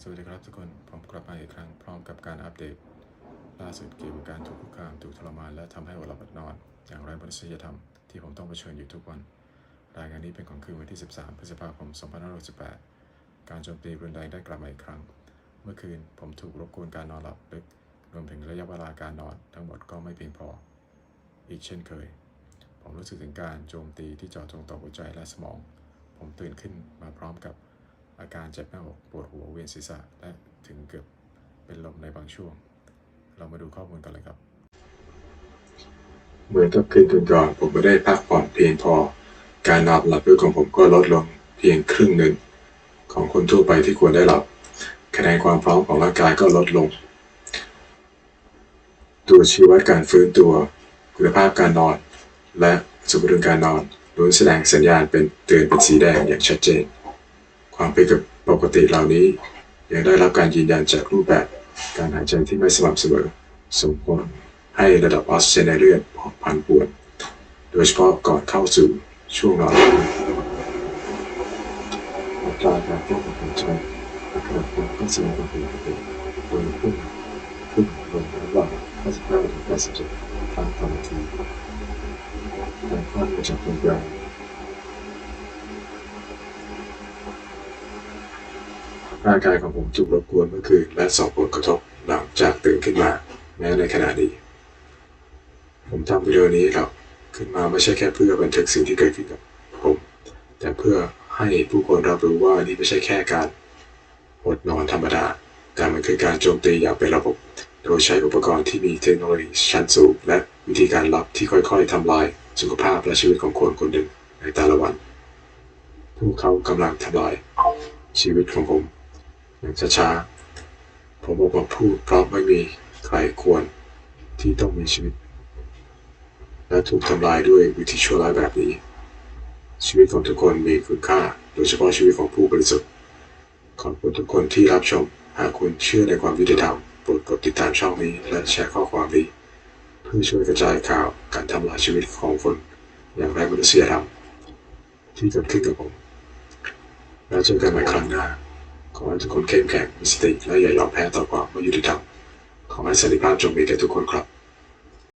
สวัสดีครับทุกคน ผมกลับมาอีกครั้งพร้อมกับการอัปเดต ล่าสุดเกี่ยวกับการถูกคุกคามถูกทรมาน และทำให้อดหลับอดนอน อย่างไร้มนุษยธรรมที่ผมต้องเผชิญอยู่ทุกวัน รายงานนี้เป็นของคืนวันที่ 13 พฤษภาคม 2568 การโจมตีรุนแรงได้กลับมาอีกครั้ง เมื่อคืนผมถูกรบกวนการนอนหลับลึกรวมถึงระยะเวลาการนอน ทั้งหมดก็ไม่เพียงพอ อีกเช่นเคย ผมรู้สึกถึงการโจมตีที่เจาะจงต่อหัวใจและสมอง ผมตื่นขึ้นมาพร้อมกับ อาการเจ็บหน้าอกปวดหัวเวียนศีรษะ และถึงเกือบเป็นลมในบางช่วง เรามาดูข้อมูลกันเลยครับ เหมือนกับคืนก่อนๆผมไม่ได้พักผ่อนเพียงพอ การนอนหลับลึกของผมก็ลดลงเพียงครึ่งหนึ่ง ของคนทั่วไปที่ควรได้หลับ คะแนนความพร้อมของร่างกายก็ลดลง ตัวชี้วัดการฟื้นตัว คุณภาพการนอน และสมดุลการนอนล้วนแสดงสัญญาณเป็นเตือนเป็นสีแดงอย่างชัดเจน ความผิดปกติเหล่านี้ยังได้รับการยืนยันจากรูปแบบการหายใจที่ไม่สม่ำเสมอสมควรให้ระดับออกซิเจนในเลือดผันป่วน โดยเฉพาะก่อนเข้าสู่ช่วงนอนอัตราการเต้นของหัวใจอัตราความก็สดงความผิดปกติโดยพุ่งขึ้นลงระหว่าง55ถึง87ครั้งต่อนาทีการคลอดมาจากตรงกลาง ร่างกายของผมถูกรบกวนเมื่อคืนและส่งผลกระทบหลังจากตื่นขึ้นมา แม้ในขณะนี้ ผมทำวิดีโอนี้ครับขึ้นมาไม่ใช่แค่เพื่อบันทึกสิ่งที่เกิดขึ้นกับผม แต่เพื่อให้ผู้คนรับรู้ว่านี่ไม่ใช่แค่การอดนอนธรรมดา แต่มันคือการโจมตีอย่างเป็นระบบ โดยใช้อุปกรณ์ที่มีเทคโนโลยีชั้นสูง และวิธีการลับที่ค่อยๆทำลายสุขภาพและชีวิตของคนคนหนึ่งในแต่ละวัน พวกเขากำลังทำลายชีวิตของผม อย่างช้าๆผมบอกว่าพูดเพราะไม่มีใครควรที่ต้องมีชีวิต และถูกทำลายด้วยวิธีชั่วร้ายแบบนี้ ชีวิตของทุกคนมีคุณค่า โดยเฉพาะชีวิตของผู้บริสุทธิ์ขอบคุณทุกคนที่รับชม หากคุณเชื่อในความยุติธรรมโปรดกดติดตามช่องนี้ และแชร์ข้อความนี้ เพื่อช่วยกระจายข่าวการทำลายชีวิตของคน อย่างไร้มนุษยธรรมที่เกิดขึ้นกับผม แล้วเจอกันใหม่ครั้งหน้า ขอให้ทุกคนเข้มแข็งมีสติและอย่ายอมแพ้ต่อความไม่ยุติธรรมขอให้สันติภาพจงมีแก่ทุกคนครับ